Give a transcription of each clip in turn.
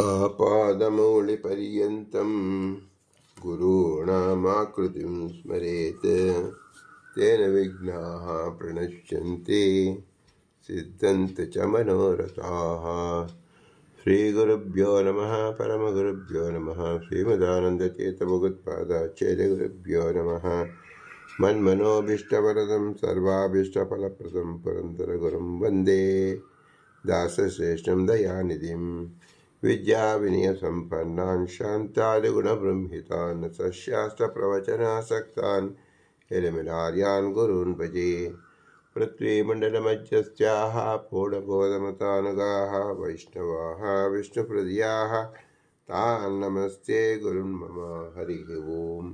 आपादमौलिपर्यन्तं गुरूणामाकृतिं स्मरेत्। तेन विघ्नाः प्रणश्यन्ति, सिद्धन्त च मनोरथाः। श्रीगुरुभ्यो नमः, परमगुरुभ्यो नमः श्रीमदानन्दचेतभगवत्पादाचार्यगुरुभ्यो नमः। मन्मनोभीष्टवरदं सर्वाभीष्टफलप्रदं, पुरन्दरगुरुं वंदे। दासश्रेष्ठं दयानिधिं विद्याविनयसम्पन्नान् शान्तादिगुणबृंहितान् सशास्त्रप्रवचनासक्तान् एलिमिनार्यान् गुरून् भजे पृथ्वीमण्डलमध्यस्याः पूर्णबोधमतानुगाः वैष्णवाः विष्णुहृदयाः तान् नमस्ते गुरुन् मम हरिः ओम्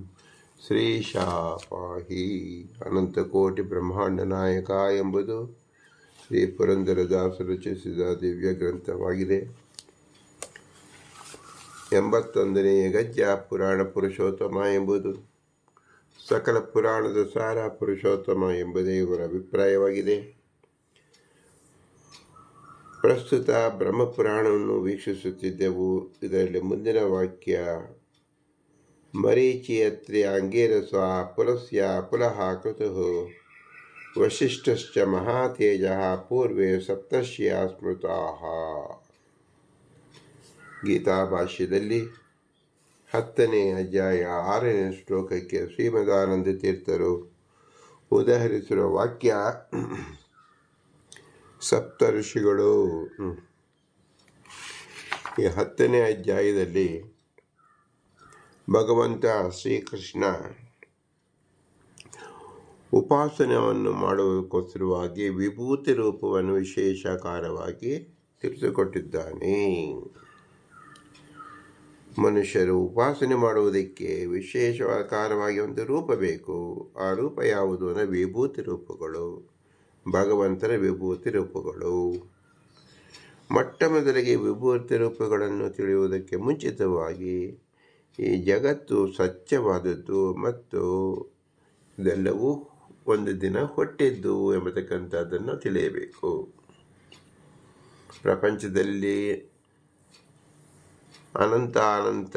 ಶ್ರೀಶಾ ಪಾಹಿ ಅನಂತಕೋಟಿ ಬ್ರಹ್ಮಾಂಡ ನಾಯಕ ಎಂಬುದು ಶ್ರೀ ಪುರಂದರದಾಸರು ರಚಿಸಿದ ದಿವ್ಯ ಗ್ರಂಥವಾಗಿದೆ ಎಂಬತ್ತೊಂದನೆಯ ಗದ್ಯ ಪುರಾಣ ಪುರುಷೋತ್ತಮ ಎಂಬುದು. ಸಕಲ ಪುರಾಣದ ಸಾರ ಪುರುಷೋತ್ತಮ ಎಂಬುದೇ ಇವರ ಅಭಿಪ್ರಾಯವಾಗಿದೆ. ಪ್ರಸ್ತುತ ಬ್ರಹ್ಮಪುರಾಣವನ್ನು ವೀಕ್ಷಿಸುತ್ತಿದ್ದೆವು. ಇದರಲ್ಲಿ ಮುಂದಿನ ವಾಕ್ಯ, ಮರೀಚಿಯತ್ರಿ ಅಂಗೇರಸ ಪುಲಸ್ಯ ಪುಲಃ ಕೃತು ವಶಿಷ್ಠಶ್ಚ ಮಹಾತೇಜ ಪೂರ್ವೆ ಸಪ್ತಶ್ಯ ಸ್ಮೃತಾಃ. ಗೀತಾ ಭಾಷ್ಯದಲ್ಲಿ ಹತ್ತನೇ ಅಧ್ಯಾಯ ಆರನೇ ಶ್ಲೋಕಕ್ಕೆ ಶ್ರೀಮದಾನಂದ ತೀರ್ಥರು ಉದಾಹರಿಸಿರುವ ವಾಕ್ಯ, ಸಪ್ತ ಋಷಿಗಳು. ಈ ಹತ್ತನೇ ಅಧ್ಯಾಯದಲ್ಲಿ ಭಗವಂತ ಶ್ರೀಕೃಷ್ಣ ಉಪಾಸನವನ್ನು ಮಾಡುವುದಕ್ಕೋಸ್ಕರವಾಗಿ ವಿಭೂತಿ ರೂಪವನ್ನು ವಿಶೇಷಕಾರವಾಗಿ ತಿಳಿಸಿಕೊಟ್ಟಿದ್ದಾನೆ ಮನುಷ್ಯರು ಉಪಾಸನೆ ಮಾಡುವುದಕ್ಕೆ ವಿಶೇಷಕಾರವಾಗಿ ಒಂದು ರೂಪ ಬೇಕು. ಆ ರೂಪ ಯಾವುದು? ಅಂದರೆ ವಿಭೂತಿ ರೂಪಗಳು. ಭಗವಂತನ ವಿಭೂತಿ ರೂಪಗಳು. ಮೊಟ್ಟ ಮೊದಲಿಗೆ ವಿಭೂತಿ ರೂಪಗಳನ್ನು ತಿಳಿಯುವುದಕ್ಕೆ ಮುಂಚಿತವಾಗಿ ಈ ಜಗತ್ತು ಸ್ವಚ್ಛವಾದದ್ದು ಮತ್ತು ಇದೆಲ್ಲವೂ ಒಂದು ದಿನ ಹೊಟ್ಟಿದ್ದು ಎಂಬತಕ್ಕಂಥದ್ದನ್ನು ತಿಳಿಯಬೇಕು. ಪ್ರಪಂಚದಲ್ಲಿ ಅನಂತ ಅನಂತ.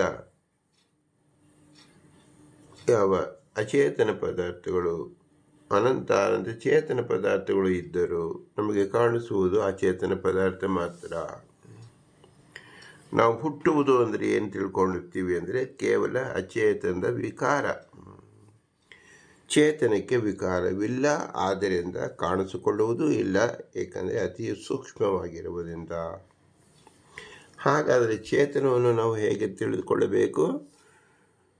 ಯಾವ ಅಚೇತನ ಪದಾರ್ಥಗಳು, ಅನಂತ ಅನಂತ ಚೇತನ ಪದಾರ್ಥಗಳು ಇದ್ದರೂ ನಮಗೆ ಕಾಣಿಸುವುದು ಅಚೇತನ ಪದಾರ್ಥ ಮಾತ್ರ. ನಾವು ಹುಟ್ಟುವುದು ಅಂದರೆ ಏನು ತಿಳ್ಕೊಂಡಿರ್ತೀವಿ ಅಂದರೆ ಕೇವಲ ಅಚೇತನದ ವಿಕಾರ. ಚೇತನಕ್ಕೆ ವಿಕಾರವಿಲ್ಲ, ಆದ್ದರಿಂದ ಕಾಣಿಸಿಕೊಳ್ಳುವುದೂ ಇಲ್ಲ, ಏಕೆಂದರೆ ಅತಿ ಸೂಕ್ಷ್ಮವಾಗಿರುವುದರಿಂದ ಹಾಗಾದರೆ ಚೇತನವನ್ನು ನಾವು ಹೇಗೆ ತಿಳಿದುಕೊಳ್ಳಬೇಕು?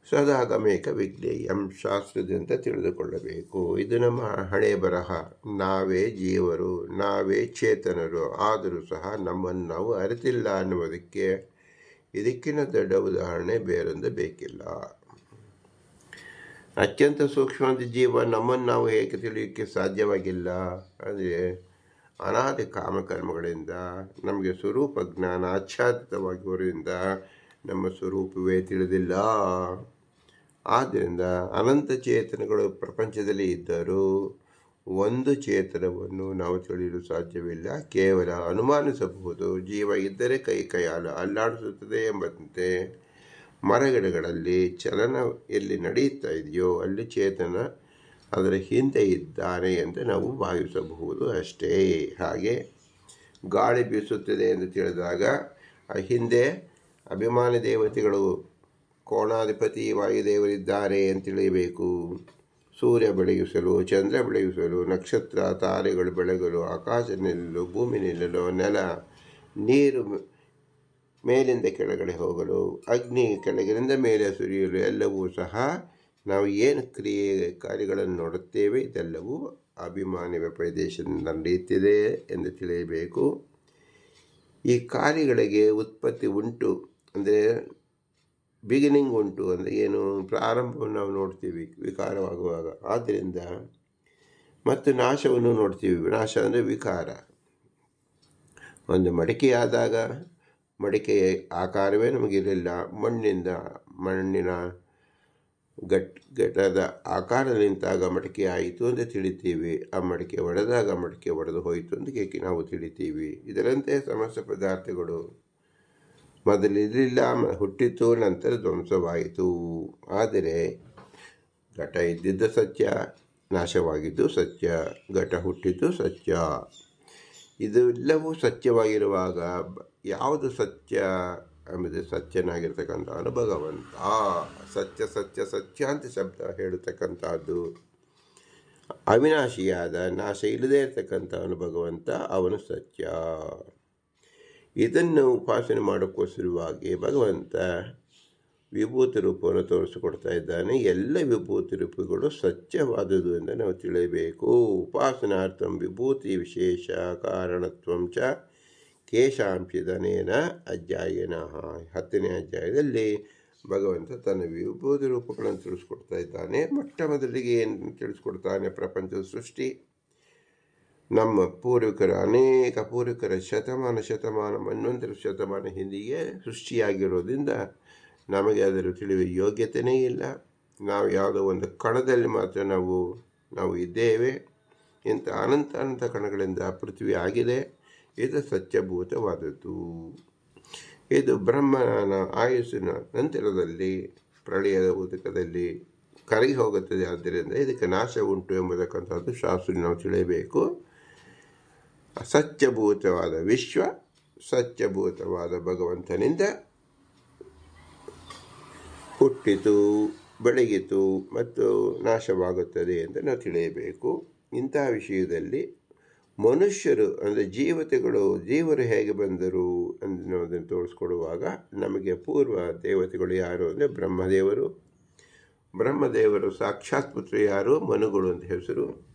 ಸದಾಗಮೇಕ ವಿಜ್ಞೇಯಂ ಶಾಸ್ತ್ರದಿಂದ ತಿಳಿದುಕೊಳ್ಳಬೇಕು. ಇದು ನಮ್ಮ ಹಣೆ ಬರಹ. ನಾವೇ ಜೀವರು, ನಾವೇ ಚೇತನರು, ಆದರೂ ಸಹ ನಮ್ಮನ್ನು ನಾವು ಅರಿತಿಲ್ಲ ಅನ್ನುವುದಕ್ಕೆ ಇದಕ್ಕಿಂತ ದೊಡ್ಡ ಉದಾಹರಣೆ ಬೇರೊಂದು ಬೇಕಿಲ್ಲ. ಅತ್ಯಂತ ಸೂಕ್ಷ್ಮವಾದ ಜೀವ ನಮ್ಮನ್ನು ನಾವು ಹೇಗೆ ತಿಳಿಯೋಕ್ಕೆ ಸಾಧ್ಯವಾಗಿಲ್ಲ? ಅಂದರೆ ಅನಾದಿ ಕಾಮಕರ್ಮಗಳಿಂದ ನಮಗೆ ಸ್ವರೂಪ ಜ್ಞಾನ ಆಚ್ಛಾದಿತವಾಗಿರುವುದರಿಂದ ನಮ್ಮ ಸ್ವರೂಪವೇ ತಿಳಿದಿಲ್ಲ. ಆದ್ದರಿಂದ ಅನಂತ ಚೇತನಗಳು ಪ್ರಪಂಚದಲ್ಲಿ ಇದ್ದರೂ ಒಂದು ಚೇತನವನ್ನು ನಾವು ತಿಳಿಯಲು ಸಾಧ್ಯವಿಲ್ಲ. ಕೇವಲ ಅನುಮಾನಿಸಬಹುದು. ಜೀವ ಇದ್ದರೆ ಕೈ ಕೈಯಾಲ ಅಲ್ಲಾಡಿಸುತ್ತದೆ ಎಂಬಂತೆ ಮರಗಿಡಗಳಲ್ಲಿ ಚಲನ ಎಲ್ಲಿ ನಡೆಯುತ್ತಾ ಇದೆಯೋ ಅಲ್ಲಿ ಚೇತನ ಅದರ ಹಿಂದೆ ಇದ್ದಾನೆ ಎಂದು ನಾವು ಭಾವಿಸಬಹುದು ಅಷ್ಟೇ. ಹಾಗೆ ಗಾಳಿ ಬೀಸುತ್ತದೆ ಎಂದು ತಿಳಿದಾಗ, ಆ ಹಿಂದೆ ಅಭಿಮಾನಿ ದೇವತೆಗಳು ಕೋಣಾಧಿಪತಿ ವಾಯುದೇವರಿದ್ದಾರೆ ಅಂತ ತಿಳಿಯಬೇಕು. ಸೂರ್ಯ ಬೆಳಗಿಸಲು, ಚಂದ್ರ ಬೆಳಗಿಸಲು, ನಕ್ಷತ್ರ ತಾರೆಗಳು ಬೆಳಗಲು, ಆಕಾಶ ನಿಲ್ಲಲು, ಭೂಮಿ ನಿಲ್ಲಲು, ನೆಲ, ನೀರು ಮೇಲಿಂದ ಕೆಳಗಡೆ ಹೋಗಲು, ಅಗ್ನಿ ಕೆಳಗಿನಿಂದ ಮೇಲೆ ಸುರಿಯಲು ಎಲ್ಲವೂ ಸಹ ನಾವು ಏನು ಕ್ರಿಯೆ ಕಾರ್ಯಗಳನ್ನು ನೋಡುತ್ತೇವೆ ಇದೆಲ್ಲವೂ ಅಭಿಮಾನಿ ಪ್ರದೇಶದಿಂದ ನಡೆಯುತ್ತಿದೆ ಎಂದು ತಿಳಿಯಬೇಕು. ಈ ಕಾರ್ಯಗಳಿಗೆ ಉತ್ಪತ್ತಿ ಉಂಟು ಅಂದರೆ ಬಿಗಿನಿಂಗ್ ಉಂಟು ಅಂದರೆ ಏನು ಪ್ರಾರಂಭವನ್ನು ನಾವು ನೋಡ್ತೀವಿ ವಿಕಾರವಾಗುವಾಗ. ಆದ್ದರಿಂದ ಮತ್ತು ನಾಶವನ್ನು ನೋಡ್ತೀವಿ. ನಾಶ ಅಂದರೆ ವಿಕಾರ. ಒಂದು ಮಡಿಕೆಯಾದಾಗ ಮಡಿಕೆಯ ಆಕಾರವೇ ನಮಗಿರಲಿಲ್ಲ. ಮಣ್ಣಿಂದ ಮಣ್ಣಿನ ಗಟ್ ಘಟದ ಆಕಾರ ನಿಂತಾಗ ಮಡಿಕೆ ಆಯಿತು ಅಂತ ತಿಳಿತೀವಿ. ಆ ಮಡಿಕೆ ಒಡೆದಾಗ ಮಡಿಕೆ ಒಡೆದು ಹೋಯಿತು ಅಂತ ನಾವು ತಿಳಿತೀವಿ? ಇದರಂತೆ ಸಮಸ್ತ ಪದಾರ್ಥಗಳು. ಮೊದಲಿರಲಿಲ್ಲ ಹುಟ್ಟಿತು, ನಂತರ ಧ್ವಂಸವಾಯಿತು. ಆದರೆ ಘಟ ಇದ್ದಿದ್ದ ಸತ್ಯ, ನಾಶವಾಗಿದ್ದು ಸತ್ಯ, ಘಟ ಹುಟ್ಟಿದ್ದು ಸತ್ಯ. ಇದೆಲ್ಲವೂ ಸತ್ಯವಾಗಿರುವಾಗ ಯಾವುದು ಸತ್ಯ? ಆಮೇಲೆ ಸತ್ಯನಾಗಿರ್ತಕ್ಕಂಥ ಭಗವಂತ ಸತ್ಯ ಸತ್ಯ ಸತ್ಯ ಅಂತ ಶಬ್ದ ಹೇಳತಕ್ಕಂಥದ್ದು. ಅವಿನಾಶಿಯಾದ ನಾಶ ಇಲ್ಲದೇ ಇರತಕ್ಕಂಥ ಭಗವಂತ ಅವನು ಸತ್ಯ. ಇದನ್ನು ಉಪಾಸನೆ ಮಾಡೋಕ್ಕೋಸ್ಕರವಾಗಿ ಭಗವಂತ ವಿಭೂತಿ ರೂಪವನ್ನು ತೋರಿಸಿಕೊಡ್ತಾ ಇದ್ದಾನೆ. ಎಲ್ಲ ವಿಭೂತಿ ರೂಪಗಳು ಸತ್ಯವಾದುದು ಎಂದು ನಾವು ತಿಳಿಯಬೇಕು. ಉಪಾಸನಾರ್ಥಂ ವಿಭೂತಿ ವಿಶೇಷ ಕಾರಣತ್ವಂ ಚ ಕೇಶಾಂಶದನೇನ ಅಧ್ಯಾಯನ. ಹತ್ತನೇ ಅಧ್ಯಾಯದಲ್ಲಿ ಭಗವಂತ ತನ್ನ ವಿಭೂತಿ ರೂಪಗಳನ್ನು ತಿಳಿಸ್ಕೊಡ್ತಾ ಇದ್ದಾನೆ. ಮೊಟ್ಟ ಮೊದಲಿಗೆ ಏನು ತಿಳಿಸ್ಕೊಡ್ತಾನೆ? ಪ್ರಪಂಚದ ಸೃಷ್ಟಿ. ನಮ್ಮ ಪೂರ್ವಿಕರ, ಅನೇಕ ಪೂರ್ವಿಕರ ಶತಮಾನ ಶತಮಾನ ಮನ್ವಂತರ ಶತಮಾನ ಹಿಂದಿಗೆ ಸೃಷ್ಟಿಯಾಗಿರೋದ್ರಿಂದ ನಮಗೆ ಅದರ ತಿಳಿಯುವ ಯೋಗ್ಯತೆಯೇ ಇಲ್ಲ. ನಾವು ಯಾವುದೋ ಒಂದು ಕಣದಲ್ಲಿ ಮಾತ್ರ ನಾವು ನಾವು ಇದ್ದೇವೆ. ಇಂಥ ಅನಂತ ಅನಂತ ಕಣಗಳಿಂದ ಪೃಥ್ವಿ ಆಗಿದೆ. ಇದು ಸತ್ಯಭೂತವಾದದ್ದು. ಇದು ಬ್ರಹ್ಮನ ಆಯುಸ್ಸಿನ ನಂತರದಲ್ಲಿ, ಪ್ರಳಯದ ಉದಕದಲ್ಲಿ ಕರಗಿ ಹೋಗುತ್ತದೆ ಆದ್ದರಿಂದ ಇದಕ್ಕೆ ನಾಶ ಉಂಟು ಎಂಬತಕ್ಕಂಥದ್ದು ಶಾಸ್ತ್ರ ನಾವು ತಿಳಿಯಬೇಕು. ಸತ್ಯಭೂತವಾದ ವಿಶ್ವ, ಸತ್ಯಭೂತವಾದ ಭಗವಂತನಿಂದ ಹುಟ್ಟಿತು, ಬೆಳಗಿತು ಮತ್ತು ನಾಶವಾಗುತ್ತದೆ ಎಂದು ನಾವು ತಿಳಿಯಬೇಕು. ಇಂತಹ ವಿಷಯದಲ್ಲಿ ಮನುಷ್ಯರು ಅಂದರೆ ಜೀವತೆಗಳು ದೇವರು ಹೇಗೆ ಬಂದರು ಅನ್ನೋದನ್ನು ತೋರಿಸ್ಕೊಡುವಾಗ ನಮಗೆ ಪೂರ್ವ ದೇವತೆಗಳು ಯಾರು ಅಂದರೆ ಬ್ರಹ್ಮದೇವರು. ಬ್ರಹ್ಮದೇವರು ಸಾಕ್ಷಾತ್ ಪುತ್ರ ಯಾರು? ಮನುಗಳು ಅಂತ ಹೆಸರು.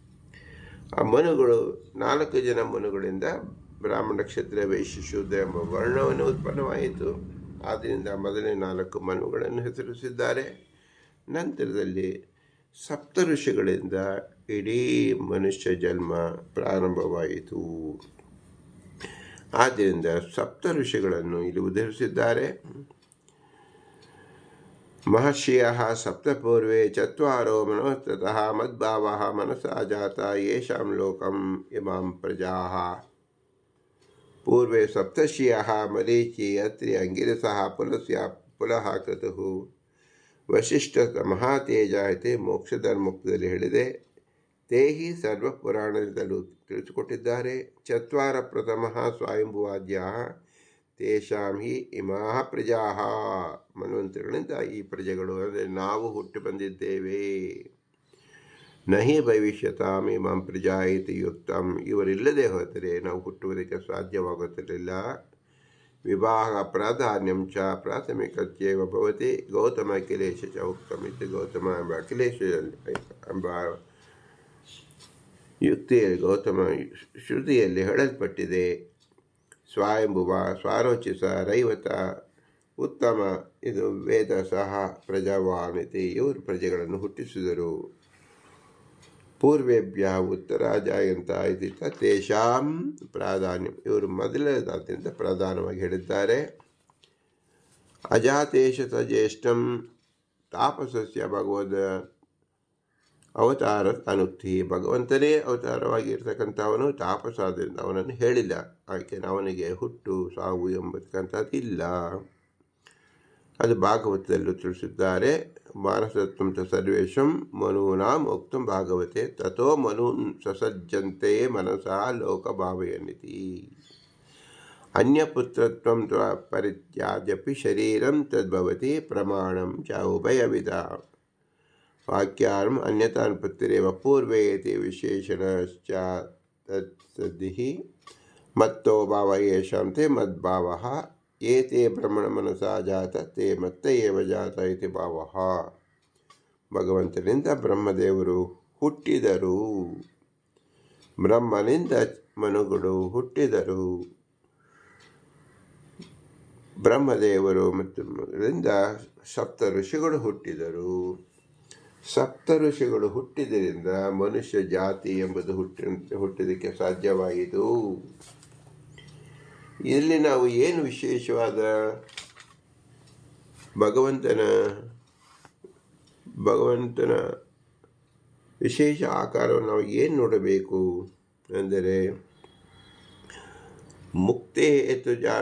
ಆ ಮನುಗಳು ನಾಲ್ಕು ಜನ ಮನುಗಳಿಂದ ಬ್ರಾಹ್ಮಣ ಕ್ಷತ್ರ ವೈಶ್ಯ ಶೂದ್ರ ಎಂಬ ವರ್ಣವನ್ನು ಉತ್ಪನ್ನವಾಯಿತು. ಆದ್ದರಿಂದ ಮೊದಲನೇ ನಾಲ್ಕು ಮನುಗಳನ್ನು ಹೆಸರಿಸಿದ್ದಾರೆ. ನಂತರದಲ್ಲಿ ಸಪ್ತ ಋಷಿಗಳಿಂದ ಇಡೀ ಮನುಷ್ಯ ಜನ್ಮ ಪ್ರಾರಂಭವಾಯಿತು. ಆದ್ದರಿಂದ ಸಪ್ತ ಋಷಿಗಳನ್ನು ಇಲ್ಲಿ ಉದ್ಧರಿಸಿದ್ದಾರೆ ಮಹರ್ಷಿಯ ಸಪ್ತಪೂರ್ವೆ ಚತ್ವಾರೋ ಮನೋಸ್ತಃ ಮದ್ಭಾವ ಮನಸಾ ಜಾತ ಯೇಷಾಂ ಲೋಕಂ ಇಮಾಂ ಪ್ರಜಾ. ಪೂರ್ವೆ ಸಪ್ತರ್ಷಿಯ ಮರೀಚಿ ಅತ್ರಿ ಅಂಗಿರಸಃ ಪುಲಸ್ಯ ಪುಲಃ ಕೃತು ವಶಿಷ್ಠ ಮಹಾತೇಜ ಇತಿ ಮೋಕ್ಷಧರ್ಮುಕ್ತದಲ್ಲಿ ಹೇಳಿದೆ. ತೇಹಿ ಸರ್ವ ಪುರಾಣದಲ್ಲೂ ತಿಳಿಸಿಕೊಟ್ಟಿದ್ದಾರೆ. ಚತ್ವಾರ ಪ್ರಥಮ ಸ್ವಾಯಂಭುವಾದ್ಯ ತೇಷಾಂ ಹಿ ಇಮಾ ಪ್ರಜಾ ಮನ್ವಂತರಗಳಿಂದ ಈ ಪ್ರಜೆಗಳು ಅಂದರೆ ನಾವು ಹುಟ್ಟಿ ಬಂದಿದ್ದೇವೆ. ನಹಿ ಭವಿಷ್ಯತಾಂ ಇಮಾಂ ಪ್ರಜಾ ಇತಿ ಯುಕ್ತಂ. ಇವರಿಲ್ಲದೆ ಹೋದರೆ ನಾವು ಹುಟ್ಟುವುದಕ್ಕೆ ಸಾಧ್ಯವಾಗುತ್ತಿರಲಿಲ್ಲ. ವಿವಾಹ ಪ್ರಾಧಾನ್ಯಂ ಚ ಪ್ರಾಥಮಿಕತ್ಯೇವ ಭವತಿ ಗೌತಮ ಅಖಿಲೇಶ ಚ ಉಕ್ತಂ ಗೌತಮ ಎಂಬ ಅಖಿಲೇಶ ಎಂಬ ಯುಕ್ತಿಯಲ್ಲಿ ಗೌತಮ ಶ್ರುತಿಯಲ್ಲಿ ಹೇಳಲ್ಪಟ್ಟಿದೆ ಸ್ವಯಂಭುವ ಸ್ವಾರೋಚಿಸ ರೈವತ ಉತ್ತಮ, ಇದು ವೇದ ಸಹ ಪ್ರಜಾವಾನಿತಿ, ಇವರು ಪ್ರಜೆಗಳನ್ನು ಹುಟ್ಟಿಸಿದರು. ಪೂರ್ವೇಭ್ಯ ಉತ್ತರಾಜಾಯಂತ ಇದ್ದ ತೇಷಾಂ ಪ್ರಾಧಾನ್ಯ, ಇವರು ಮೊದಲನೇದಾದ್ಯಂತ ಪ್ರಧಾನವಾಗಿ ಹೇಳಿದ್ದಾರೆ. ಅಜಾತೇಶತ ಜ್ಯೇಷ್ಠಂ ತಾಪಸಸ್ಯ ಭಗವದ್ ಅವತಾರ ಅನುಕ್ತಿ ಭಗವಂತನೇ ಅವತಾರವಾಗಿರ್ತಕ್ಕಂಥವನು ತಾಪಸಾದ್ರಿಂದ ಅವನನ್ನು ಹೇಳಿಲ್ಲ. ಆಕೆ ಅವನಿಗೆ ಹುಟ್ಟು, ಸಾವು ಎಂಬತಕ್ಕಂಥದ್ದು ಇಲ್ಲ. ಅದು ಭಾಗವತದಲ್ಲೂ ತಿಳಿಸಿದ್ದಾರೆ. ಮಾನಸತ್ವಂ ಚ ಸರ್ವೇಶಂ ಮನೂನಾಂ ಉಕ್ತಂ ಭಾಗವತೆ. ತಥೋ ಮನೂನ್ ಸಸಜ್ಜಂತೆ ಮನಸಾ ಲೋಕಭಾವಯನಿತಿ ಅನ್ಯಪುತ್ರತ್ವಂ ತ್ವ ಪರಿತ್ಯಾಜ್ಯಪಿ ಶರೀರಂ ತದ್ಭವತಿ ಪ್ರಮಾಣಂ ಚ ಉಭಯವಿಧ. ವಾಕ್ಯಾರ್ಮ್ ಅನ್ಯತಾನ್ ಪುತ್ತಿರೇವ ಪೂರ್ವೇತಿ ವಿಶೇಷಣಶ್ಚ ತತ್ಸದ್ದಿಃ ಮತ್ತೋ ಭಾವ ಯಶಾಂ ತೇ ಮದ್ಭಾವಃ ಏತೆ ಬ್ರಹ್ಮಣಮನಸಾ ಜಾತ ತೇ ಮತ್ತೆ ಏವ ಜಾತ ಇತಿ ಭಾವ ಭಗವಂತನಿಂದ ಬ್ರಹ್ಮದೇವರು ಹುಟ್ಟಿದರು ಬ್ರಹ್ಮನಿಂದ ಮನುಗಳು ಹುಟ್ಟಿದರು ಬ್ರಹ್ಮದೇವರು ಮತ್ತು ಸಪ್ತ ಋಷಿಗಳು ಹುಟ್ಟಿದರು ಸಪ್ತ ಋಷಿಗಳು ಹುಟ್ಟಿದ್ದರಿಂದ ಮನುಷ್ಯ ಜಾತಿ ಎಂಬುದು ಹುಟ್ಟಿ, ಹುಟ್ಟಿದಕ್ಕೆ ಸಾಧ್ಯವಾಯಿತು. ಇಲ್ಲಿ ನಾವು ಏನು ವಿಶೇಷವಾದ ಭಗವಂತನ ಭಗವಂತನ ವಿಶೇಷ ಆಕಾರವನ್ನು ನಾವು ಏನು ನೋಡಬೇಕು ಅಂದರೆ ಮುಕ್ತಿ ಎತ್ತು ಜಾ,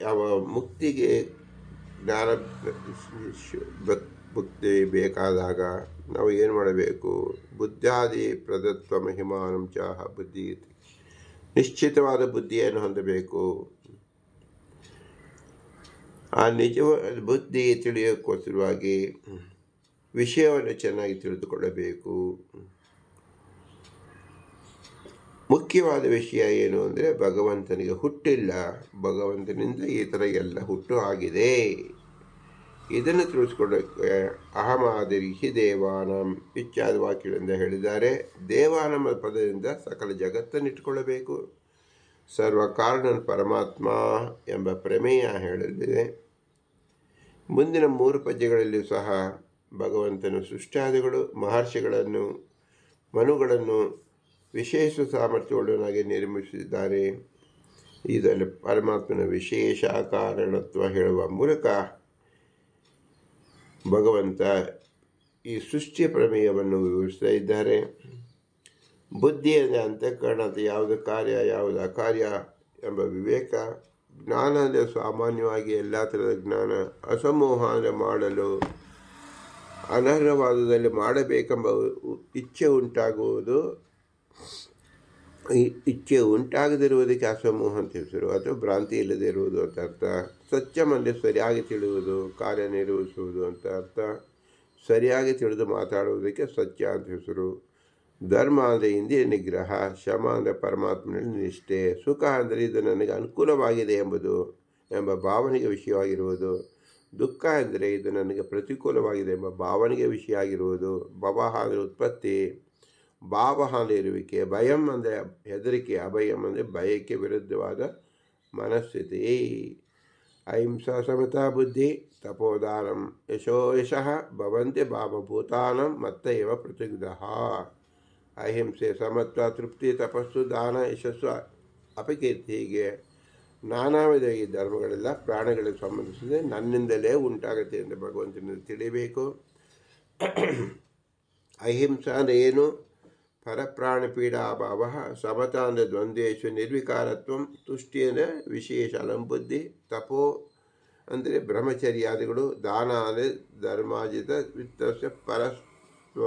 ಯಾವ ಮುಕ್ತಿಗೆ ಜ್ಞಾನ ಭಕ್- ಮುಕ್ತಿ ಬೇಕಾದಾಗ ನಾವು ಏನು ಮಾಡಬೇಕು? ಬುದ್ಧಾದಿ ಪ್ರದತ್ವ ಮಹಿಮಾನಂ ಚಾಹ ಬುದ್ಧಿ. ನಿಶ್ಚಿತವಾದ ಬುದ್ಧಿಯನ್ನು ಹೊಂದಬೇಕು. ಆ ನಿಜವಾದ ಬುದ್ಧಿ ತಿಳಿಯೋಕ್ಕೋಸ್ಕರವಾಗಿ ವಿಷಯವನ್ನು ಚೆನ್ನಾಗಿ ತಿಳಿದುಕೊಳ್ಳಬೇಕು. ಮುಖ್ಯವಾದ ವಿಷಯ ಏನು ಅಂದರೆ ಭಗವಂತನಿಗೆ ಹುಟ್ಟಿಲ್ಲ. ಭಗವಂತನಿಂದ ಈ ಥರ ಎಲ್ಲ ಹುಟ್ಟು ಆಗಿದೆ. ಇದನ್ನು ತಿಳಿಸ್ಕೊಡೋಕ್ಕೆ ಅಹಮಾದಿರಿ ಹಿ ದೇವಾನಂ ಇಚ್ಛಾದ ವಾಕ್ಯಗಳಿಂದ ಹೇಳಿದ್ದಾರೆ. ದೇವಾನಂ ಪದದಿಂದ ಸಕಲ ಜಗತ್ತನ್ನು ಇಟ್ಕೊಳ್ಳಬೇಕು ಸರ್ವ ಕಾರಣ ಪರಮಾತ್ಮ ಎಂಬ ಪ್ರಮೇಯ ಹೇಳಲಿದೆ ಮುಂದಿನ ಮೂರು ಪದ್ಯಗಳಲ್ಲಿಯೂ ಸಹ ಭಗವಂತನ ಸೃಷ್ಟಾದಿಗಳು, ಮಹರ್ಷಿಗಳನ್ನು, ಮನುಗಳನ್ನು ವಿಶೇಷ ಸಾಮರ್ಥ್ಯವುಳ್ಳವನಾಗಿ ನಿರ್ಮಿಸಿದ್ದಾರೆ. ಇದನ್ನು ಪರಮಾತ್ಮನ ವಿಶೇಷ ಕಾರಣತ್ವ ಹೇಳುವ ಮೂಲಕ ಭಗವಂತ ಈ ಸೃಷ್ಟಿಯ ಪ್ರಮೇಯವನ್ನು ವಿವರಿಸ್ತಾ ಇದ್ದಾರೆ. ಬುದ್ಧಿ ಅಂದರೆ ಅಂತಃಕರಣ ಅದು ಯಾವುದು ಕಾರ್ಯ, ಯಾವುದು ಅಕಾರ್ಯ ಎಂಬ ವಿವೇಕ. ಜ್ಞಾನ ಅಂದರೆ ಸಾಮಾನ್ಯವಾಗಿ ಎಲ್ಲ ಥರದ ಜ್ಞಾನ. ಅಸಮೂಹ ಅಂದರೆ ಮಾಡಲು ಅನರ್ಹವಾದದಲ್ಲಿ ಮಾಡಬೇಕೆಂಬ ಇಚ್ಛೆ ಉಂಟಾಗುವುದು. ಇಚ್ಛೆ ಉಂಟಾಗದಿರುವುದಕ್ಕೆ ಅಸಮೂಹ ಅಂತ ಹೆಸರು. ಅಥವಾ ಭ್ರಾಂತಿ ಇಲ್ಲದೆ ಇರುವುದು ಅಂತ ಅರ್ಥ. ಸತ್ಯಂ ಮಂದಿ ಸರಿಯಾಗಿ ತಿಳಿಯುವುದು ಕಾರ್ಯನಿರ್ವಹಿಸುವುದು ಅಂತ ಅರ್ಥ. ಸರಿಯಾಗಿ ತಿಳಿದು ಮಾತಾಡುವುದಕ್ಕೆ ಸತ್ಯ ಅಂತ ಹೆಸರು. ಧರ್ಮ ಅಂದರೆ ಇಂದ್ರಿಯ ನಿಗ್ರಹ, ಶಮ ಅಂದರೆ ಪರಮಾತ್ಮನಲ್ಲಿ ನಿಷ್ಠೆ. ಸುಖ ಅಂದರೆ ಇದು ನನಗೆ ಅನುಕೂಲವಾಗಿದೆ ಎಂಬುದು, ಎಂಬ ಭಾವನೆಗೆ ವಿಷಯವಾಗಿರುವುದು. ದುಃಖ ಎಂದರೆ ಇದು ನನಗೆ ಪ್ರತಿಕೂಲವಾಗಿದೆ ಎಂಬ ಭಾವನೆಗೆ ವಿಷಯ ಆಗಿರುವುದು ಭವಹ ಅಂದರೆ ಉತ್ಪತ್ತಿ. ಭಾವ ಅಂದರೆ ಇರುವಿಕೆ. ಭಯಂ ಅಂದರೆ ಹೆದರಿಕೆ. ಅಭಯಂ ಅಂದರೆ ಭಯಕ್ಕೆ ವಿರುದ್ಧವಾದ ಮನಸ್ಥಿತಿ. ಅಹಿಂಸಾ ಸಮತಾ ಬುದ್ಧಿ ತಪೋದಾನಂ ಯಶೋ ಯಶಃ ಭವಂತಿ ಭಾವಭೂತಾನಂ ಮತ್ತ ಇವ ಪ್ರತಿಗ್ರಹ ಅಹಿಂಸೆ ಸಮತ್ವ ತೃಪ್ತಿ ತಪಸ್ಸು ದಾನ ಯಶಸ್ಸು ಅಪಕೀರ್ತಿ ಹೀಗೆ ನಾನಾ ವಿಧ ಈ ಧರ್ಮಗಳೆಲ್ಲ ಪ್ರಾಣಗಳಿಗೆ ಸಂಬಂಧಿಸಿದೆ. ನನ್ನಿಂದಲೇ ಉಂಟಾಗುತ್ತೆ ಎಂದು ಭಗವಂತನಿಂದ ತಿಳಿಬೇಕು. ಅಹಿಂಸಾ ಅಂದರೆ ಏನು? ಅಂದರೆ ದ್ವಂದ್ವೇಶು ನಿರ್ವಿಕಾರತ್ವ ತುಷ್ಟಿಯನ ವಿಶೇಷ ಅಲಂಬುದ್ಧಿ ತಪೋ ಅಂದರೆ ಬ್ರಹ್ಮಚರ್ಯಾದಿಗಳು ದಾನ ಅಂದರೆ ಧರ್ಮಾಜಿತ ವಿತ್ತಸ್ಯ ಪರಸ್ವ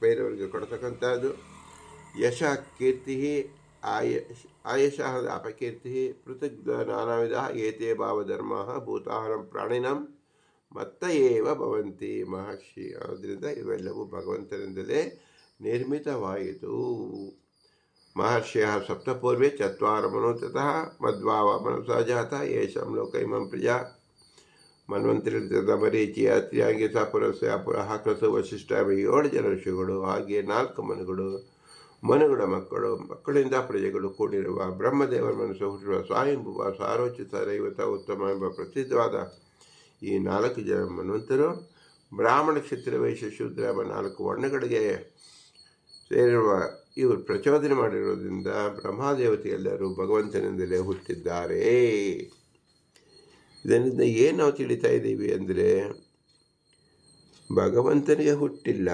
ಬೇರೆಯವರಿಗೆ ಕೊಡ್ತಕ್ಕಂಥದ್ದು. ಯಶ ಕೀರ್ತಿ ಆಯ ಆಯಶ ಅಪಕೀರ್ತಿ ಪೃಥಕ್ ನಾನಾ ವಿಧ ಏತೇ ಭಾವಧರ್ಮ ಭೂತಾಹಂ ಪ್ರಾಣಿನಂ ಮತ್ತ ಏವ ಭವಂತಿ ಮಹರ್ಷಿ. ಆದ್ದರಿಂದ ಇವೆಲ್ಲವೂ ಭಗವಂತನಿಂದಲೇ ನಿರ್ಮಿತವಾಯಿತು. ಮಹರ್ಷಿಯ ಸಪ್ತಪೂರ್ವೆ ಚತ್ವಾರ ಮನೋತತಃ ಮದ್ವಾವ ಮನಸಾ ಜಾತ ಲೋಕೈಮಂ ಪ್ರಜಾ. ಮನ್ವಂತರಿರ್ತದ ಮರೀಚಿ ಅತ್ರಿಯಾಗಿ ಸಪುರಸ್ಯ ಪುರಃ ಕೃತ ವಶಿಷ್ಠ ಏಳು ಜನ ಋಷಿಗಳು ಹಾಗೆ ನಾಲ್ಕು ಮನುಗಳು ಮನುಗಳ ಮಕ್ಕಳು, ಮಕ್ಕಳಿಂದ ಪ್ರಜೆಗಳು ಕೂಡಿರುವ ಬ್ರಹ್ಮದೇವರ ಮನಸ್ಸು ಹುಟ್ಟಿರುವ ಸ್ವಯಂಭುವ ಸಾರೋಚಿತ ದೈವತ ಉತ್ತಮ ಎಂಬ ಪ್ರಸಿದ್ಧವಾದ ಈ ನಾಲ್ಕು ಜನ ಮನ್ವಂತರು ಬ್ರಾಹ್ಮಣ ಕ್ಷೇತ್ರ ವೈಶ್ಯ ಶೂದ್ರ ಎಂಬ ನಾಲ್ಕು ವರ್ಣಗಳಿಗೆ ಸೇರಿರುವ ಇವರು ಪ್ರಚೋದನೆ ಮಾಡಿರೋದ್ರಿಂದ ಬ್ರಹ್ಮದೇವತೆ ಎಲ್ಲರೂ ಭಗವಂತನಿಂದಲೇ ಹುಟ್ಟಿದ್ದಾರೆ. ಇದರಿಂದ ಏನು ನಾವು ತಿಳಿತಾ ಇದ್ದೀವಿ ಅಂದರೆ, ಭಗವಂತನಿಗೆ ಹುಟ್ಟಿಲ್ಲ,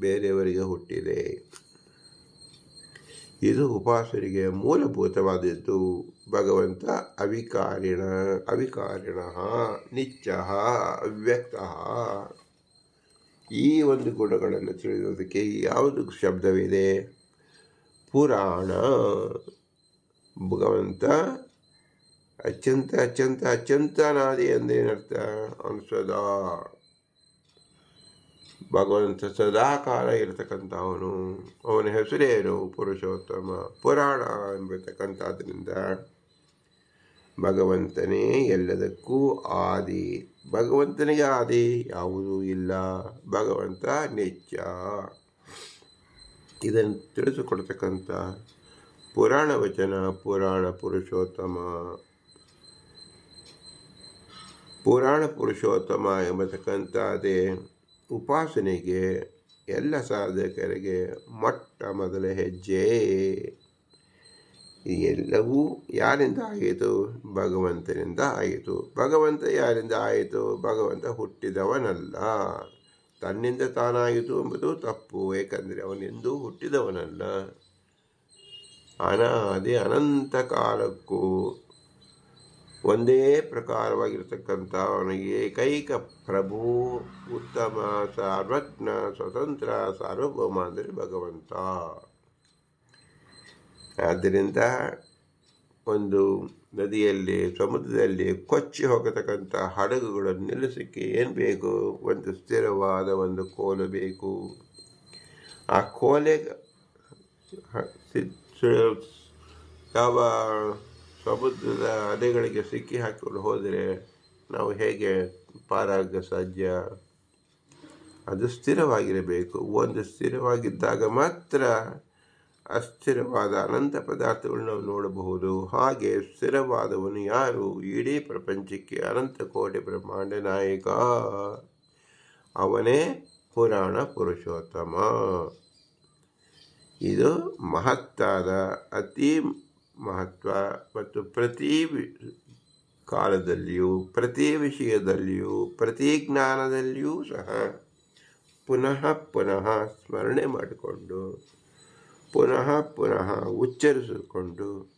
ಬೇರೆಯವರಿಗೆ ಹುಟ್ಟಿದೆ. ಇದು ಉಪಾಸರಿಗೆ ಮೂಲಭೂತವಾದದ್ದು. ಭಗವಂತ ಅವಿಕಾರಿಣ ಅವಿಕಾರಿಣ, ನಿಚ್ಚ, ಅವ್ಯಕ್ತ. ಈ ಒಂದು ಗುಣಗಳನ್ನು ತಿಳಿಯೋದಕ್ಕೆ ಯಾವುದು ಶಬ್ದವಿದೆ? ಪುರಾಣ. ಭಗವಂತ ಅತ್ಯಂತ ಅತ್ಯಂತ ಅತ್ಯಂತನಾದಿ ಅಂದೇನರ್ಥ ಅವನು ಸದಾ ಭಗವಂತ ಸದಾಕಾಲ ಇರತಕ್ಕಂಥವನು. ಅವನ ಹೆಸರೇನು? ಪುರುಷೋತ್ತಮ. ಪುರಾಣ ಎಂಬತಕ್ಕಂಥದ್ರಿಂದ ಭಗವಂತನೇ ಎಲ್ಲದಕ್ಕೂ ಆದಿ. ಭಗವಂತನಿಗೆ ಆದಿ ಯಾವುದೂ ಇಲ್ಲ. ಭಗವಂತ ನಿತ್ಯ. ಇದನ್ನು ತಿಳಿಸಿಕೊಡ್ತಕ್ಕಂಥ ಪುರಾಣ ವಚನ, ಪುರಾಣ ಪುರುಷೋತ್ತಮ. ಪುರಾಣ ಪುರುಷೋತ್ತಮ ಎಂಬತಕ್ಕಂಥದ್ದೇ ಉಪಾಸನೆಗೆ, ಎಲ್ಲ ಸಾಧಕರಿಗೆ ಮೊಟ್ಟ ಮೊದಲ ಹೆಜ್ಜೆ. ಈ ಎಲ್ಲವೂ ಯಾರಿಂದ ಆಯಿತು? ಭಗವಂತನಿಂದ ಆಯಿತು. ಭಗವಂತ ಯಾರಿಂದ ಆಯಿತು? ಭಗವಂತ ಹುಟ್ಟಿದವನಲ್ಲ. ತನ್ನಿಂದ ತಾನಾಯಿತು ಎಂಬುದು ತಪ್ಪು. ಏಕೆಂದರೆ ಅವನೆಂದೂ ಹುಟ್ಟಿದವನಲ್ಲ. ಅನಾದಿ ಅನಂತ ಕಾಲಕ್ಕೂ ಒಂದೇ ಪ್ರಕಾರವಾಗಿರತಕ್ಕಂಥ ಅವನಿಗೆ ಏಕೈಕ ಪ್ರಭು, ಉತ್ತಮ, ಸರ್ವಜ್ಞ, ಸ್ವತಂತ್ರ, ಸಾರ್ವಭೌಮ ಅಂದರೆ ಭಗವಂತ. ಆದ್ದರಿಂದ ಒಂದು ನದಿಯಲ್ಲಿ, ಸಮುದ್ರದಲ್ಲಿ ಕೊಚ್ಚಿ ಹೋಗತಕ್ಕಂಥ ಹಡಗುಗಳನ್ನು ನಿಲ್ಲಿಸಕ್ಕೆ ಏನು ಬೇಕು? ಒಂದು ಸ್ಥಿರವಾದ ಒಂದು ಕೋಲು ಬೇಕು. ಆ ಕೋಲೆ ಯಾವ ಸಮುದ್ರದ ಅಲೆಗಳಿಗೆ ಸಿಕ್ಕಿ ಹಾಕಿಕೊಂಡು ಹೋದರೆ ನಾವು ಹೇಗೆ ಪಾರಾಗ ಸಾಧ್ಯ? ಅದು ಸ್ಥಿರವಾಗಿರಬೇಕು. ಒಂದು ಸ್ಥಿರವಾಗಿದ್ದಾಗ ಮಾತ್ರ ಅಸ್ಥಿರವಾದ ಅನಂತ ಪದಾರ್ಥಗಳನ್ನು ನೋಡಬಹುದು. ಹಾಗೆ ಸ್ಥಿರವಾದವನು ಯಾರು? ಇಡೀ ಪ್ರಪಂಚಕ್ಕೆ ಅನಂತ ಕೋಟಿ ಬ್ರಹ್ಮಾಂಡ ನಾಯಕ. ಅವನೇ ಪುರಾಣ ಪುರುಷೋತ್ತಮ. ಇದು ಮಹತ್ತಾದ, ಅತಿ ಮಹತ್ವ ಮತ್ತು ಪ್ರತಿ ಕಾಲದಲ್ಲಿಯೂ, ಪ್ರತಿ ವಿಷಯದಲ್ಲಿಯೂ, ಪ್ರತಿ ಜ್ಞಾನದಲ್ಲಿಯೂ ಸಹ ಪುನಃ ಪುನಃ ಸ್ಮರಣೆ ಮಾಡಿಕೊಂಡು ಪುನಃ ಪುನಃ ಉಚ್ಚರಿಸಿಕೊಂಡು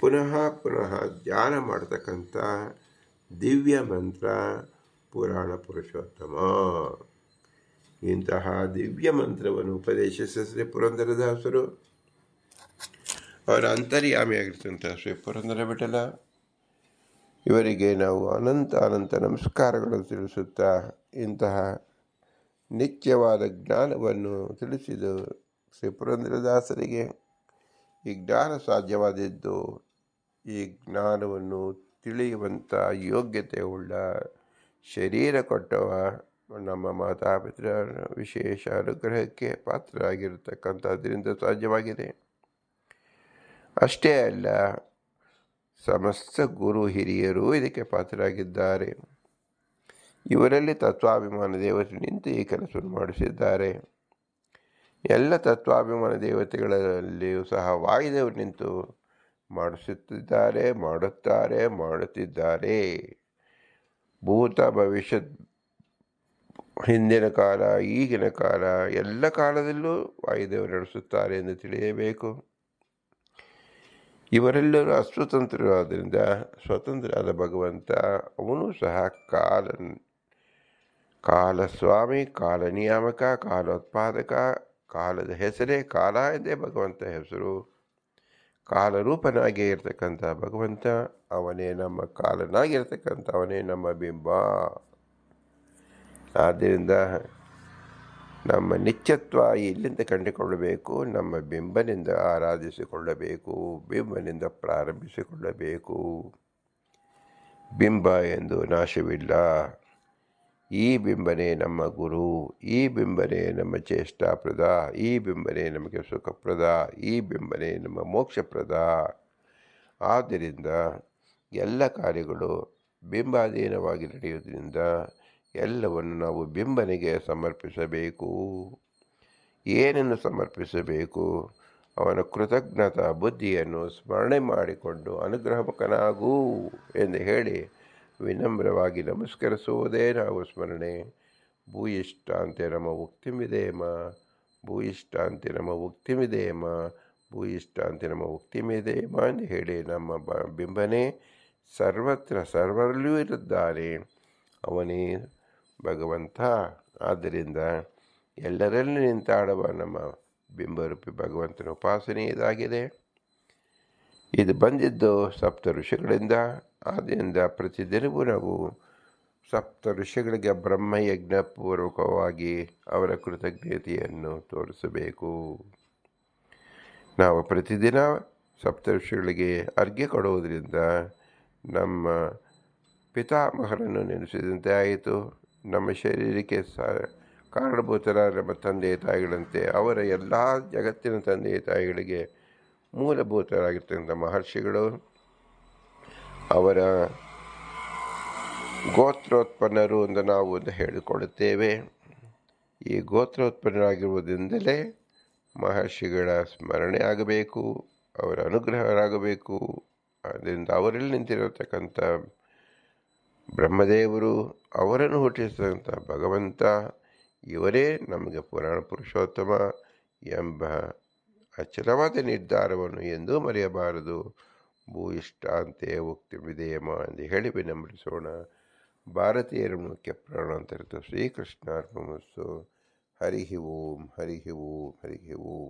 ಪುನಃ ಪುನಃ ಧ್ಯಾನ ಮಾಡತಕ್ಕಂಥ ದಿವ್ಯ ಮಂತ್ರ ಪುರಾಣ ಪುರುಷೋತ್ತಮ. ಇಂತಹ ದಿವ್ಯ ಮಂತ್ರವನ್ನು ಉಪದೇಶಿಸಿದ್ರೆ ಪುರಂದರದಾಸರು. ಅವರ ಅಂತರ್ಯಾಮಿಯಾಗಿರ್ತಂತಹ ಶ್ರೀ ಪುರಂದರ ಬಿಟ್ಟಲ ಇವರಿಗೆ ನಾವು ಅನಂತ ಅನಂತ ನಮಸ್ಕಾರಗಳನ್ನು ತಿಳಿಸುತ್ತಾ ಇಂತಹ ನಿತ್ಯವಾದ ಜ್ಞಾನವನ್ನು ತಿಳಿಸಿದ ಶ್ರೀ ಪುರಂದರದಾಸರಿಗೆ ಈ ಜ್ಞಾನ ಸಾಧ್ಯವಾದದ್ದು, ಈ ಜ್ಞಾನವನ್ನು ತಿಳಿಯುವಂಥ ಯೋಗ್ಯತೆ ಉಳ್ಳ ಶರೀರ ಕೊಟ್ಟವ ನಮ್ಮ ಮಾತಾಪಿತರ ವಿಶೇಷ ಅನುಗ್ರಹಕ್ಕೆ ಪಾತ್ರರಾಗಿರತಕ್ಕಂಥದ್ದರಿಂದ ಸಾಧ್ಯವಾಗಿದೆ. ಅಷ್ಟೇ ಅಲ್ಲ, ಸಮಸ್ತ ಗುರು ಹಿರಿಯರು ಇದಕ್ಕೆ ಪಾತ್ರರಾಗಿದ್ದಾರೆ. ಇವರಲ್ಲಿ ತತ್ವಾಭಿಮಾನ ದೇವತೆ ನಿಂತು ಈ ಕೆಲಸವನ್ನು ಮಾಡಿಸಿದ್ದಾರೆ. ಎಲ್ಲ ತತ್ವಾಭಿಮಾನ ದೇವತೆಗಳಲ್ಲಿಯೂ ಸಹ ವಾಯುದೇವರು ನಿಂತು ಮಾಡಿಸುತ್ತಿದ್ದಾರೆ, ಮಾಡುತ್ತಾರೆ, ಮಾಡುತ್ತಿದ್ದಾರೆ. ಭೂತ ಭವಿಷ್ಯತ್ ಹಿಂದಿನ ಕಾಲ, ಈಗಿನ ಕಾಲ, ಎಲ್ಲ ಕಾಲದಲ್ಲೂ ವಾಯುದೇವರು ನಡೆಸುತ್ತಾರೆ ಎಂದು ತಿಳಿಯಬೇಕು. ಇವರೆಲ್ಲರೂ ಅಸ್ವತಂತ್ರವಾದ್ದರಿಂದ ಸ್ವತಂತ್ರ ಆದ ಭಗವಂತ. ಅವನು ಸಹ ಕಾಲ ಕಾಲ ಸ್ವಾಮಿ ಕಾಲ ನಿಯಾಮಕ ಕಾಲೋತ್ಪಾದಕ. ಕಾಲದ ಹೆಸರೇ ಕಾಲ ಎಂದೇ ಭಗವಂತ ಹೆಸರು. ಕಾಲರೂಪನಾಗಿ ಇರತಕ್ಕಂಥ ಭಗವಂತ, ಅವನೇ ನಮ್ಮ ಕಾಲನಾಗಿರ್ತಕ್ಕಂಥ, ಅವನೇ ನಮ್ಮ ಬಿಂಬ. ಆದ್ದರಿಂದ ನಮ್ಮ ನಿತ್ಯತ್ವ ಇಲ್ಲಿಂದ ಕಂಡುಕೊಳ್ಳಬೇಕು? ನಮ್ಮ ಬಿಂಬನಿಂದ ಆರಾಧಿಸಿಕೊಳ್ಳಬೇಕು, ಬಿಂಬನಿಂದ ಪ್ರಾರಂಭಿಸಿಕೊಳ್ಳಬೇಕು. ಬಿಂಬ ಎಂದು ನಾಶವಿಲ್ಲ. ಈ ಬಿಂಬನೆ ನಮ್ಮ ಗುರು, ಈ ಬಿಂಬನೆ ನಮ್ಮ ಚೇಷ್ಟಾಪ್ರದ ಈ ಬಿಂಬನೆ ನಮಗೆ ಸುಖಪ್ರದ ಈ ಬಿಂಬನೆ ನಮ್ಮ ಮೋಕ್ಷಪ್ರದ ಆದ್ದರಿಂದ ಎಲ್ಲ ಕಾರ್ಯಗಳು ಬಿಂಬಾಧೀನವಾಗಿ ನಡೆಯುವುದರಿಂದ ಎಲ್ಲವನ್ನು ನಾವು ಬಿಂಬನೆಗೆ ಸಮರ್ಪಿಸಬೇಕು. ಏನನ್ನು ಸಮರ್ಪಿಸಬೇಕು? ಅವನ ಕೃತಜ್ಞತಾ ಬುದ್ಧಿಯನ್ನು ಸ್ಮರಣೆ ಮಾಡಿಕೊಂಡು ಅನುಗ್ರಹಕನಾಗೂ ಎಂದು ಹೇಳಿ ವಿನಮ್ರವಾಗಿ ನಮಸ್ಕರಿಸುವುದೇ ನಾವು ಸ್ಮರಣೆ. ಭೂಯಿಷ್ಟಾಂತೆ ನಮ್ಮ ಉಕ್ತಿಮಿದೇಮ ಭೂಯಿಷ್ಟಾಂತೆ ನಮ್ಮ ಉಕ್ತಿಮಿದೇಮ ಭೂಯಿಷ್ಟಾಂತೆ ನಮ್ಮ ಉಕ್ತಿಮಿದೇಮ ಎಂದು ಹೇಳಿ ನಮ್ಮ ಬ ಬಿಂಬನೇ ಸರ್ವತ್ರ ಸರ್ವರಲ್ಲೂ ಇರುತ್ತಾರೆ ಅವನೇ ಭಗವಂತ. ಆದ್ದರಿಂದ ಎಲ್ಲರಲ್ಲಿ ನಿಂತಾಡುವ ನಮ್ಮ ಬಿಂಬರೂಪಿ ಭಗವಂತನ ಉಪಾಸನೆ ಇದಾಗಿದೆ ಇದು ಬಂದಿದ್ದು ಸಪ್ತ ಋಷಿಗಳಿಂದ ಆದ್ದರಿಂದ ಪ್ರತಿದಿನವೂ ನಾವು ಸಪ್ತ ಋಷಿಗಳಿಗೆ ಬ್ರಹ್ಮಯಜ್ಞಪೂರ್ವಕವಾಗಿ ಅವರ ಕೃತಜ್ಞತೆಯನ್ನು ತೋರಿಸಬೇಕು. ನಾವು ಪ್ರತಿದಿನ ಸಪ್ತ ಋಷಿಗಳಿಗೆ ಅರ್ಘ್ಯ ಕೊಡುವುದರಿಂದ ನಮ್ಮ ಪಿತಾಮಹರನ್ನು ನೆನೆಸಿದಂತೆ ಆಯಿತು. ನಮ್ಮ ಶರೀರಕ್ಕೆ ಸ ಕಾರಣಭೂತರಾದ ನಮ್ಮ ತಂದೆ ತಾಯಿಗಳಂತೆ ಅವರ ಎಲ್ಲ ಜಗತ್ತಿನ ತಂದೆ ತಾಯಿಗಳಿಗೆ ಮೂಲಭೂತರಾಗಿರ್ತಕ್ಕಂಥ ಮಹರ್ಷಿಗಳು ಅವರ ಗೋತ್ರೋತ್ಪನ್ನರು ಎಂದು ನಾವು ಒಂದು ಹೇಳಿಕೊಳ್ಳುತ್ತೇವೆ. ಈ ಗೋತ್ರೋತ್ಪನ್ನರಾಗಿರುವುದರಿಂದಲೇ ಮಹರ್ಷಿಗಳ ಸ್ಮರಣೆ ಆಗಬೇಕು, ಅವರ ಅನುಗ್ರಹರಾಗಬೇಕು. ಅದರಿಂದ ಅವರಲ್ಲಿ ನಿಂತಿರತಕ್ಕಂಥ ಬ್ರಹ್ಮದೇವರು, ಅವರನ್ನು ಹುಟ್ಟಿಸಿದಂಥ ಭಗವಂತ, ಇವರೇ ನಮಗೆ ಪುರಾಣ ಪುರುಷೋತ್ತಮ ಎಂಬ ಅಚಲವಾದ ನಿರ್ಧಾರವನ್ನು ಎಂದೂ ಮರೆಯಬಾರದು. ಭೂಯಿಷ್ಟಾಂತೆ ಉಕ್ತಿ ವಿಧೇಯಮ ಎಂದು ಹೇಳಿ ವಿನಮ್ರಿಸೋಣ ಭಾರತೀಯರ ಮುಖ್ಯ ಪ್ರಾಣ ಪ್ರಾಣಾಂತರಿತ ಶ್ರೀಕೃಷ್ಣಾರ್ಪಣಮಸ್ತು ಹರಿಹಿ ಓಂ ಹರಿಹಿ ಓಂ ಹರಿಹಿ ಓಂ.